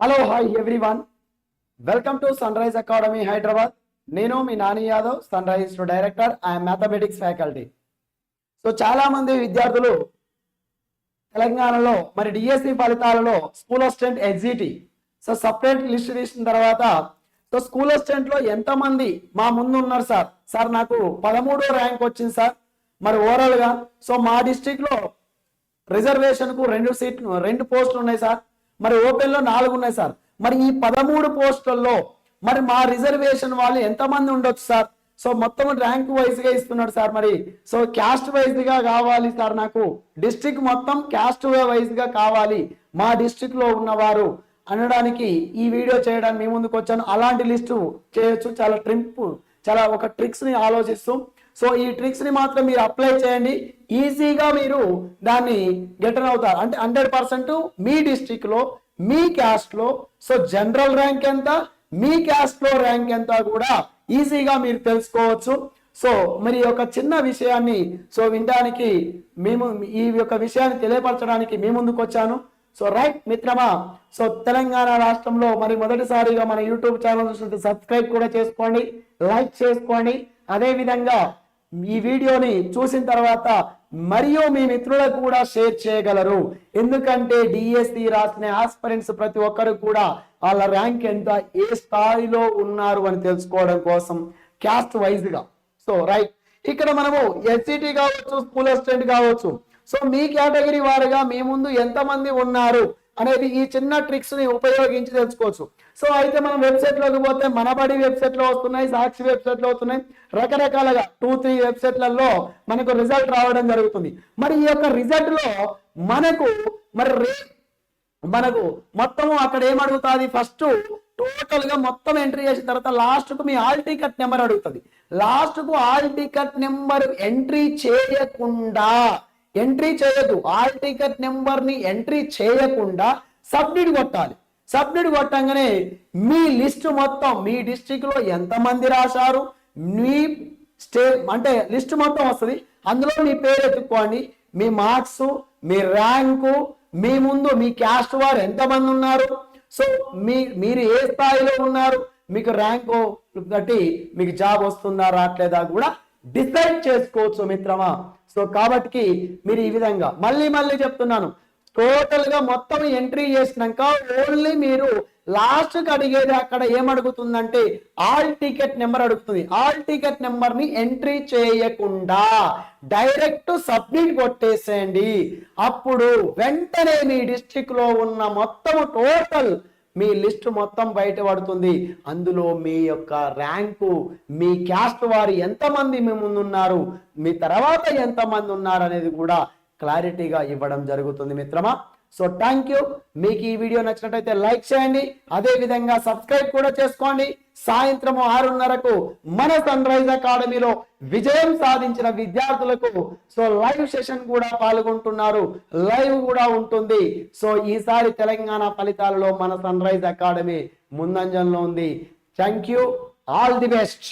Hello hi everyone welcome to sunrise academy Hyderabad నేను మీ Nani Yadav sunrise director I'm mathematics faculty so చాలా మంది విద్యార్థులు తెలంగాణలో మరి డిఎస్సి ఫలితాలలో స్కూల్ అసిస్టెంట్ ఎగ్జిటి సో సపరేట్ లిస్ట్ తీసిన తర్వాత సో స్కూల్ అసిస్టెంట్లో ఎంతమంది మా ముందు ఉన్నారు సార్? సార్ నాకు పదమూడో ర్యాంక్ వచ్చింది సార్. మరి ఓవరాల్గా సో మా డిస్టిక్లో రిజర్వేషన్కు రెండు సీట్లు రెండు పోస్టులు ఉన్నాయి సార్. మరి ఓపెన్లో నాలుగు ఉన్నాయి సార్. మరి ఈ పదమూడు పోస్టుల్లో మరి మా రిజర్వేషన్ వాళ్ళు ఎంతమంది ఉండొచ్చు సార్? సో మొత్తం ర్యాంక్ వైజ్గా ఇస్తున్నాడు సార్ మరి. సో క్యాస్ట్ వైజ్గా కావాలి సార్ నాకు. డిస్ట్రిక్ట్ మొత్తం క్యాస్ట్ వైజ్గా కావాలి మా డిస్ట్రిక్ట్లో ఉన్నవారు అనడానికి ఈ వీడియో చేయడానికి మీ ముందుకు వచ్చాను. అలాంటి లిస్టు చేయొచ్చు. చాలా ట్రింప్ చాలా ఒక ట్రిక్స్ని ఆలోచిస్తూ సో ఈ ట్రిక్స్ని మాత్రం మీరు అప్లై చేయండి. ఈజీగా మీరు దాన్ని గెటర్ అవుతారు. అంటే హండ్రెడ్ పర్సెంట్ మీ డిస్టిక్లో మీ క్యాస్ట్లో సో జనరల్ ర్యాంక్ ఎంత మీ క్యాస్ట్లో ర్యాంక్ ఎంత కూడా ఈజీగా మీరు తెలుసుకోవచ్చు. సో మరి ఒక చిన్న విషయాన్ని సో వినడానికి మేము ఈ యొక్క విషయాన్ని తెలియపరచడానికి మీ ముందుకు వచ్చాను. సో రైట్ మిత్రమా సో తెలంగాణ రాష్ట్రంలో మరి మొదటిసారిగా మన యూట్యూబ్ ఛానల్ సబ్స్క్రైబ్ కూడా చేసుకోండి లైక్ చేసుకోండి. అదే విధంగా ఈ వీడియోని చూసిన తర్వాత మరియు మీ మిత్రులకు కూడా షేర్ చేయగలరు. ఎందుకంటే డిఎస్సి రాసిన ఆస్పరెంట్స్ ప్రతి ఒక్కరు కూడా వాళ్ళ ర్యాంక్ ఎంత ఏ స్థాయిలో ఉన్నారు అని తెలుసుకోవడం కోసం క్యాస్ట్ వైజ్గా. సో రైట్ ఇక్కడ మనము ఎస్సిటి కావచ్చు స్కూల్ అసిస్టెంట్ కావచ్చు. సో మీ కేటగిరీ వారుగా మీ ముందు ఎంతమంది ఉన్నారు? అనేది ఈ చిన్న ట్రిక్స్ని ఉపయోగించి తెలుసుకోవచ్చు. సో అయితే మనం వెబ్సైట్లోకి పోతే మనబడి వెబ్సైట్లో వస్తున్నాయి సాక్షి వెబ్సైట్లో వస్తున్నాయి. రకరకాలుగా టూ త్రీ వెబ్సైట్లలో మనకు రిజల్ట్ రావడం జరుగుతుంది. మరి ఈ యొక్క రిజల్ట్లో మనకు మరి మనకు మొత్తము అక్కడ ఏం అడుగుతుంది? ఫస్ట్ టోటల్గా మొత్తం ఎంట్రీ చేసిన తర్వాత లాస్ట్కు మీ ఆల్ టికెట్ నెంబర్ అడుగుతుంది. లాస్ట్కు ఆల్ టికెట్ నెంబర్ ఎంట్రీ చేయకుండా ఎంట్రీ చేయదు ఆల్ టికెట్ నెంబర్ని ఎంట్రీ చేయకుండా సబ్మిట్ కొట్టాలి. సబ్మిట్ కొట్టంగానే మీ లిస్ట్ మొత్తం మీ డిస్టిక్లో ఎంతమంది రాశారు మీ స్టే అంటే లిస్ట్ మొత్తం వస్తుంది. అందులో మీ పేరు ఎత్తుక్కోండి మీ మార్క్స్ మీ ర్యాంకు మీ ముందు మీ క్యాస్ట్ వారు ఎంతమంది ఉన్నారు. సో మీ మీరు ఏ స్థాయిలో ఉన్నారు మీకు ర్యాంకు బట్టి మీకు జాబ్ వస్తుందా రావట్లేదా కూడా డిసైడ్ చేసుకోవచ్చు మిత్రమా? సో కాబట్టి మీరు ఈ విధంగా మళ్ళీ మళ్ళీ చెప్తున్నాను. టోటల్గా మొత్తం ఎంట్రీ చేసినాక ఓన్లీ మీరు లాస్ట్కి అడిగేది అక్కడ ఏమడుగుతుందంటే ఆల్ టికెట్ నెంబర్ అడుగుతుంది. ఆల్ టికెట్ నెంబర్ని ఎంట్రీ చేయకుండా డైరెక్ట్ సబ్మిట్ కొట్టేసేయండి. అప్పుడు వెంటనే మీ డిస్టిక్లో ఉన్న మొత్తం టోటల్ మీ లిస్ట్ మొత్తం బయటపడుతుంది అందులో మీ యొక్క ర్యాంకు మీ క్యాస్ట్ వారు ఎంతమంది మీ ముందున్నారు మీ తర్వాత ఎంతమంది ఉన్నారు అనేది కూడా క్లారిటీగా ఇవ్వడం జరుగుతుంది మిత్రమా. సో థ్యాంక్ యూ మీకు ఈ వీడియో నచ్చినట్టయితే లైక్ చేయండి. అదేవిధంగా సబ్స్క్రైబ్ కూడా చేసుకోండి. సాయంత్రం ఆరున్నరకు మన సన్ రైజ్ అకాడమీలో విజయం సాధించిన విద్యార్థులకు సో లైవ్ సెషన్ కూడా పాల్గొంటున్నారు. లైవ్ కూడా ఉంటుంది. సో ఈసారి తెలంగాణ ఫలితాలలో మన సన్ రైజ్ అకాడమీ ముందంజంలో ఉంది. Thank you all the best